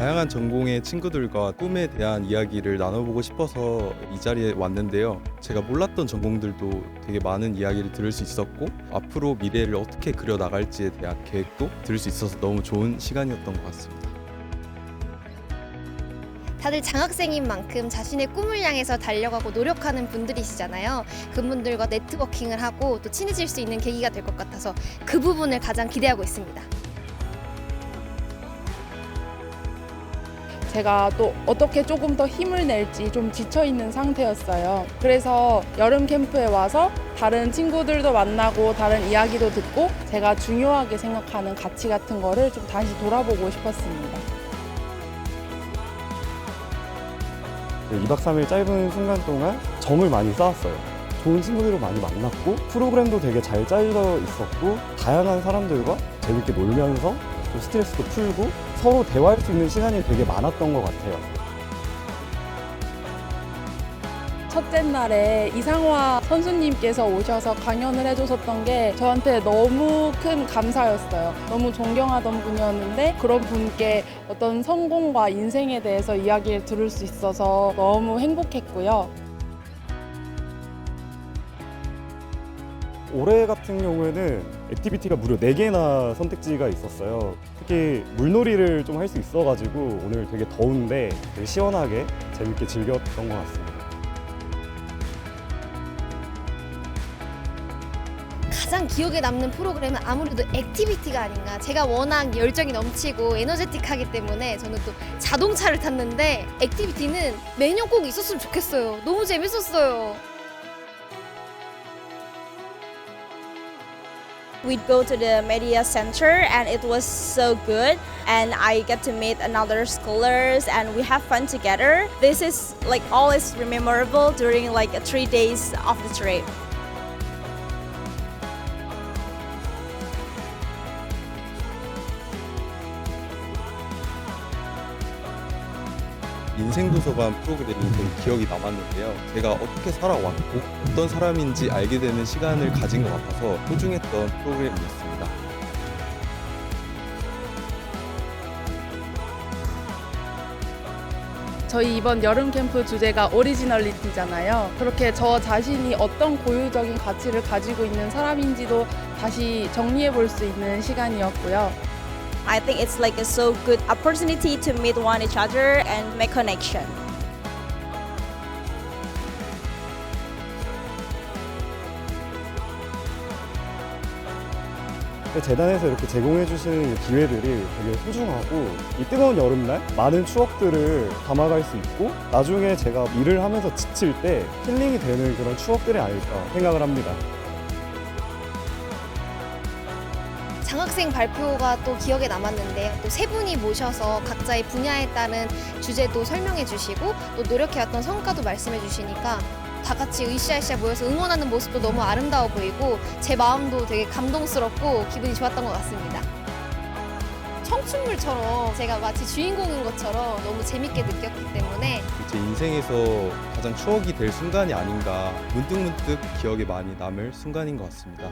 다양한 전공의 친구들과 꿈에 대한 이야기를 나눠보고 싶어서 이 자리에 왔는데요. 제가 몰랐던 전공들도 되게 많은 이야기를 들을 수 있었고 앞으로 미래를 어떻게 그려 나갈지에 대한 계획도 들을 수 있어서 너무 좋은 시간이었던 것 같습니다. 다들 장학생인 만큼 자신의 꿈을 향해서 달려가고 노력하는 분들이시잖아요. 그분들과 네트워킹을 하고 또 친해질 수 있는 계기가 될 것 같아서 그 부분을 가장 기대하고 있습니다. 제가 또 어떻게 조금 더 힘을 낼지 좀 지쳐 있는 상태였어요. 그래서 여름 캠프에 와서 다른 친구들도 만나고 다른 이야기도 듣고 제가 중요하게 생각하는 가치 같은 거를 좀 다시 돌아보고 싶었습니다. 2박 3일 짧은 순간 동안 정을 많이 쌓았어요. 좋은 친구들을 많이 만났고 프로그램도 되게 잘 짜여 있었고 다양한 사람들과 재밌게 놀면서 또 스트레스도 풀고 서로 대화할 수 있는 시간이 되게 많았던 것 같아요. 첫째 날에 이상화 선수님께서 오셔서 강연을 해주셨던 게 저한테 너무 큰 감사였어요. 너무 존경하던 분이었는데 그런 분께 어떤 성공과 인생에 대해서 이야기를 들을 수 있어서 너무 행복했고요. 올해 같은 경우에는 액티비티가 무려 4개나 선택지가 있었어요. 특히 물놀이를 좀 할 수 있어가지고 오늘 되게 더운데 되게 시원하게 재밌게 즐겼던 것 같습니다. 가장 기억에 남는 프로그램은 아무래도 액티비티가 아닌가. 제가 워낙 열정이 넘치고 에너제틱하기 때문에 저는 또 자동차를 탔는데 액티비티는 매년 꼭 있었으면 좋겠어요. 너무 재밌었어요. We'd go to the media center and it was so good and I get to meet another scholars and we have fun together. This is like always memorable during like three days of the trip. 인생 도서관 프로그램이 되게 기억이 남았는데요. 제가 어떻게 살아왔고 어떤 사람인지 알게 되는 시간을 가진 것 같아서 소중했던 프로그램이었습니다. 저희 이번 여름 캠프 주제가 오리지널리티잖아요. 그렇게 저 자신이 어떤 고유적인 가치를 가지고 있는 사람인지도 다시 정리해 볼 수 있는 시간이었고요. I think it's like a so good opportunity to meet one each other and make connection. 재단에서 이렇게 제공해 주시는 기회들이 되게 소중하고 이 뜨거운 여름날 많은 추억들을 담아갈 수 있고 나중에 제가 일을 하면서 지칠 때 힐링이 되는 그런 추억들이 아닐까 생각을 합니다. 장학생 발표가 또 기억에 남았는데요. 또세 분이 모셔서 각자의 분야에 따른 주제도 설명해 주시고 또 노력해왔던 성과도 말씀해 주시니까 다 같이 으쌰으쌰 모여서 응원하는 모습도 너무 아름다워 보이고 제 마음도 되게 감동스럽고 기분이 좋았던 것 같습니다. 청춘물처럼 제가 마치 주인공인 것처럼 너무 재밌게 느꼈기 때문에 제 인생에서 가장 추억이 될 순간이 아닌가 문득문득 기억에 많이 남을 순간인 것 같습니다.